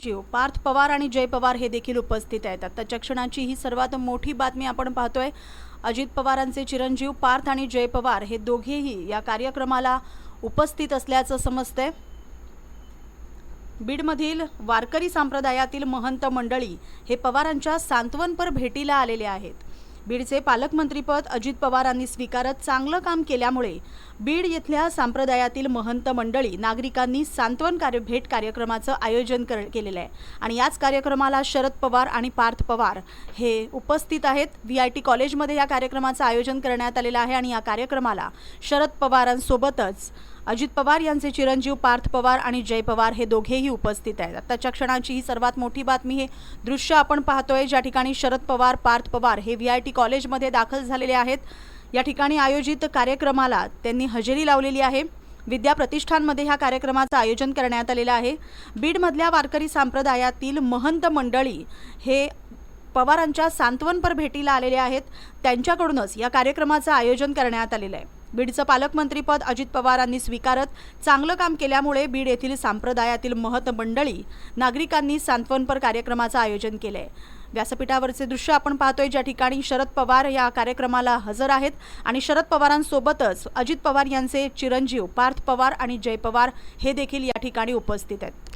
सचिव पार्थ पवार आणि जय पवार हे देखील उपस्थित आहेत. आत्ताच्या क्षणाची ही सर्वात मोठी बातमी आपण पाहतोय. अजित पवारांचे चिरंजीव पार्थ आणि जय पवार हे दोघेही या कार्यक्रमाला उपस्थित असल्याचं समजतंय. बीडमधील वारकरी संप्रदायातील महंत मंडळी हे पवारांच्या सांत्वनपर भेटीला आलेले आहेत. बीडचे पालकमंत्रीपद अजित पवारांनी स्वीकारत चांगलं काम केल्यामुळे बीड येथल्या संप्रदायातील महंत मंडळी नागरिकांनी सांत्वन कार्य भेट कार्यक्रमाचं आयोजन कर केलेलं आहे. आणि याच कार्यक्रमाला शरद पवार आणि पार्थ पवार हे उपस्थित आहेत. व्ही आय टी कॉलेजमध्ये या कार्यक्रमाचं आयोजन करण्यात आलेलं आहे आणि या कार्यक्रमाला शरद पवारांसोबतच अजित पवार यांचे चिरंजीव पार्थ पवार आणि जय पवार हे दोघेही उपस्थित आहेत. आत्ताच्या क्षणाची ही सर्वात मोठी बातमी हे दृश्य आपण पाहतोय ज्या ठिकाणी शरद पवार पार्थ पवार हे व्ही आय टी कॉलेजमध्ये दाखल झालेले आहेत. या ठिकाणी आयोजित कार्यक्रमाला त्यांनी हजेरी लावलेली आहे. विद्या प्रतिष्ठानमध्ये ह्या कार्यक्रमाचं आयोजन करण्यात आलेलं आहे. बीडमधल्या वारकरी संप्रदायातील महंत मंडळी हे पवारांच्या सांत्वनपर भेटीला आलेले आहेत. त्यांच्याकडूनच या कार्यक्रमाचं आयोजन करण्यात आलेलं आहे. बीडचं पालकमंत्रीपद अजित पवारांनी स्वीकारत चांगलं काम केल्यामुळे बीड येथील संप्रदायातील महत मंडळी नागरिकांनी सांत्वनपर कार्यक्रमाचं आयोजन केलं आहे व्यासपीठावरचे दृश्य आपण पाहतोय ज्या ठिकाणी शरद पवार या कार्यक्रमाला हजर आहेत आणि शरद पवारांसोबतच अजित पवार यांचे चिरंजीव पार्थ पवार आणि जय पवार हे देखील या ठिकाणी उपस्थित आहेत.